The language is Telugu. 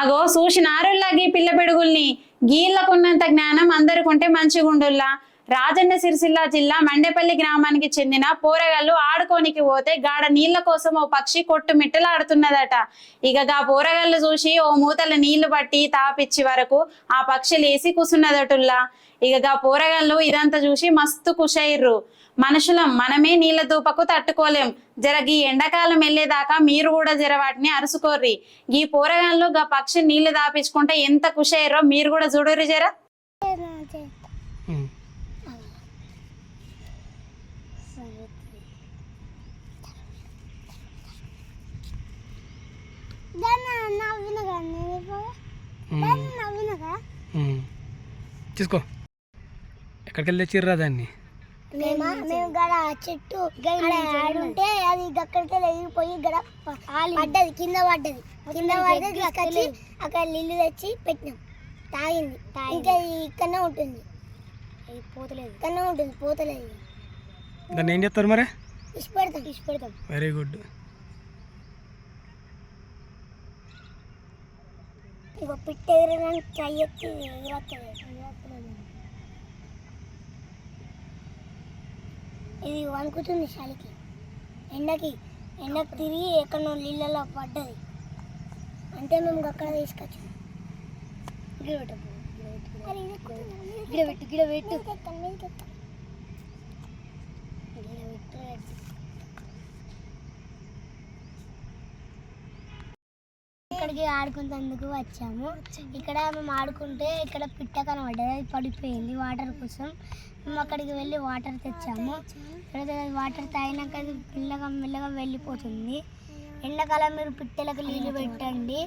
అగో చూసినారుల్లాగి పిల్ల పెడుగుల్ని? గీళ్ళకున్నంత జ్ఞానం అందరికుంటే మంచిగుండుల్లా? రాజన్న సిరిసిల్ల జిల్లా మండేపల్లి గ్రామానికి చెందిన పోరగాళ్ళు ఆడుకోనికి పోతే గాడ నీళ్ళ కోసం ఓ పక్షి కొట్టు మిట్టలాడుతున్నదట. ఇక గా పోరగాళ్ళు చూసి ఓ మూతల నీళ్ళు పట్టి తాపిచ్చి వరకు ఆ పక్షి లేసి కూసున్నదటుల్లా. ఇక గా పోరగాళ్ళు ఇదంతా చూసి మస్తు కుషయిర్రు. మనుషులం మనమే నీళ్ళ దూపకు తట్టుకోలేం. జర గీ ఎండాకాలం వెళ్ళేదాకా మీరు కూడా జర వాటిని అరుసుకోర్రి. గీ పోరగాళ్ళు గా పక్షి నీళ్ళు దాపించుకుంటే ఎంత కుషయ్యారో మీరు కూడా చూడరు జర. తీసుకో. ఎక్కడికి వెళ్ళి తెచ్చిర్రా దాన్ని? మేము మేము గడ చెట్టు ఆడ ఆడుంటే అది అక్కడికి వెళ్ళిపోయి గడ పడ్డది కింద పడ్డది. కింద పడ్డది తీసుకొచ్చి అక్కడ నీళ్ళు తెచ్చి పెట్టినాం. తాగింది. ఇంకా ఇక్కడనే ఉంటుంది. పోతలేదు. ఇక్కడనే ఉంటుంది పోతలేదు. దాన్ని ఏం చేస్తారు మరి? వెరీ గుడ్ పిట్ట ఎగరడానికి ట్రై ఇది వణుకుతుంది చలికి. ఎండకి ఎండకి తిరిగి ఎక్కడో నీళ్ళలో పడ్డది. అంటే మేము అక్కడ తీసుకొచ్చాం. గిడ పెట్టు. గిడ పెట్టు గిడ పెట్టు. ఇక్కడికి ఆడుకునేందుకు వచ్చాము. ఇక్కడ మేము ఆడుకుంటే ఇక్కడ పిట్ట కనబడ్డది అది పడిపోయింది వాటర్ కోసం. మేము అక్కడికి వెళ్ళి వాటర్ తెచ్చాము. వాటర్ తాగినాక అది మెల్లగా మెల్లగా వెళ్ళిపోతుంది. ఎండాకాలం మీరు పిట్టలకు నీళ్ళు పెట్టండి.